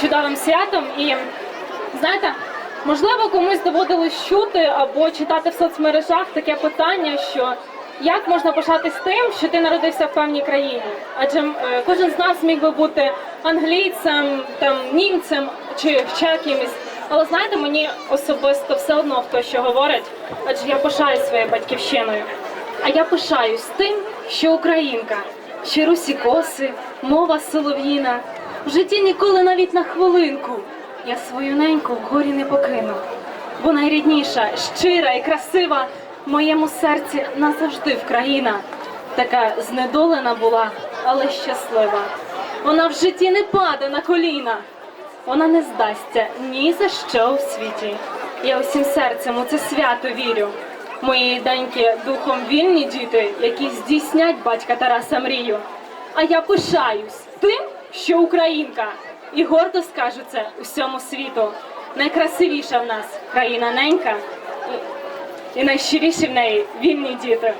чудовим святом. І знаєте, можливо, комусь доводилось чути або читати в соцмережах таке питання, що як можна пишатись тим, що ти народився в певній країні? Адже е, кожен з нас міг би бути англійцем, там німцем чи ще кимось. Але знаєте, мені особисто все одно хто що говорить, адже я пишаюсь своєю батьківщиною. А я пишаюсь тим, що українка, що русі коси, мова солов'їна. В житті ніколи навіть на хвилинку я свою неньку в горі не покину. Бо найрідніша, щира і красива в моєму серці назавжди Вкраїна. Така знедолена була, але щаслива. Вона в житті не паде на коліна. Вона не здасться ні за що у світі. Я усім серцем у це свято вірю. Мої доньки духом вільні діти, які здійснять батька Тараса мрію. А я пишаюсь тим, що українка, і гордо скажу це усьому світу. Найкрасивіша в нас країна ненька, і, найщиріші в неї вільні діти.